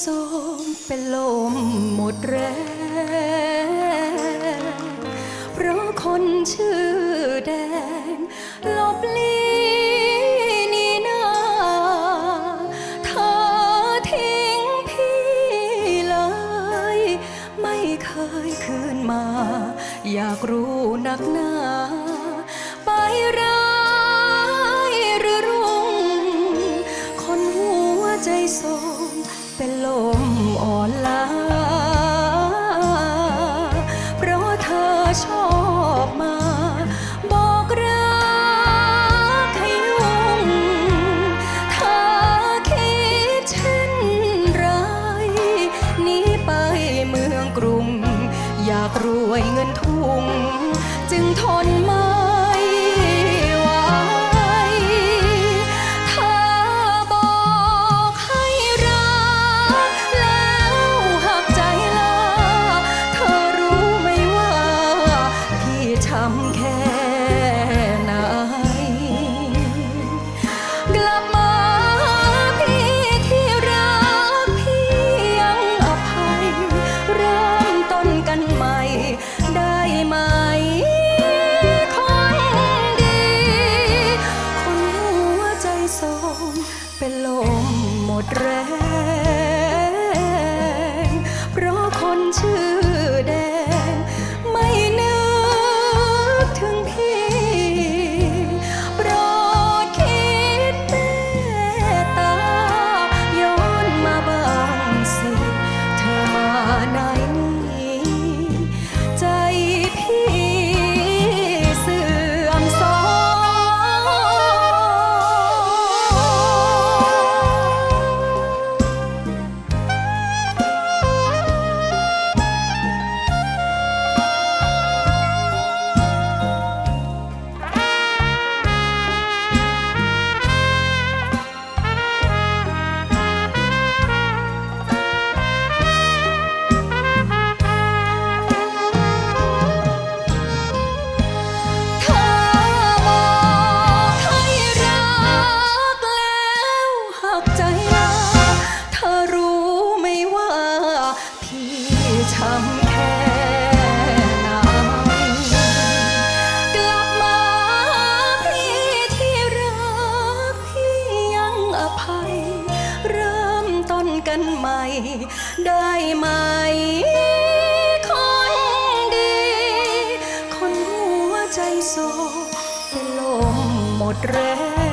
โสมเป็นลมหมดแรงเพราะคนชื่อแดงหลบลีนี่นาเธอทิ้งพี่เลย ไม่เคยคืนมา อยากรู้นักหนา ดแรง แล้วหักใจลาเธอรู้ไหมว่า พี่ช้ำแค่ไหนกลับมาพี่ที่รักพี่ยังอภัย เริ่มต้นกันใหม่ ได้ไหม คนดี คนหัวใจโศกเป็นลมหมดแรง